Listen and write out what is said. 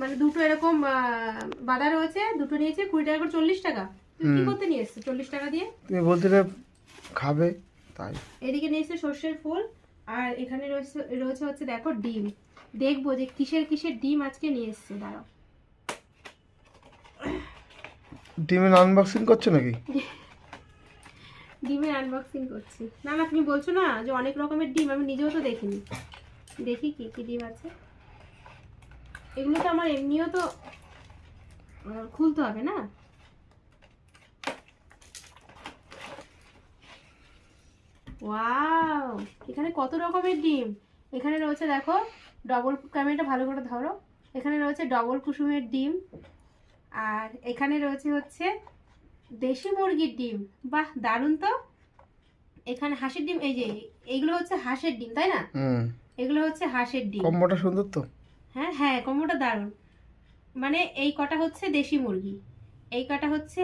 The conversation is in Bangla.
মানে দুটো এরকম বাঁধা রয়েছে দুটো নিয়েছে কুড়ি টাকা করে চল্লিশ টাকা। কি করতে নিয়ে এসছো চল্লিশ টাকা দিয়ে? তুমি বলছিলে খাবে তাই। এদিকে নিয়ে এসছে সর্ষের ফুল আর এখানে রয়েছে রয়েছে হচ্ছে দেখো ডিম। দেখব যে কিসের কিসের ডিম আজকে নিয়ে এসছে দাঁড়াও। ডিমের আনবক্সিং করছ নাকি? ডিমের আনবক্সিং করছি। না না তুমি বলছো না যে অনেক রকমের ডিম আমি নিজেও তো দেখিনি। দেখি কি কি ডিম আছে। এগুলো তো আমার এমনিও তো খুলতে হবে না? ওয়াও এখানে কত রকমের ডিম? এখানে রয়েছে দেখো ডবল ক্যামেরাটা ভালো করে ধরো। এখানে রয়েছে ডবল কুসুমের ডিম। আর এখানে রয়েছে হচ্ছে দেশি মুরগির ডিম। বাহ দারুণ তো। এখানে হাঁসের ডিম এই যে এইগুলো হচ্ছে হাঁসের ডিম তাই না? এগুলো হচ্ছে হাঁসের ডিম। কম্বোটা সুন্দর তো। হ্যাঁ হ্যাঁ কম্বোটা দারুণ। মানে এই কটা হচ্ছে দেশি মুরগি। এই কটা হচ্ছে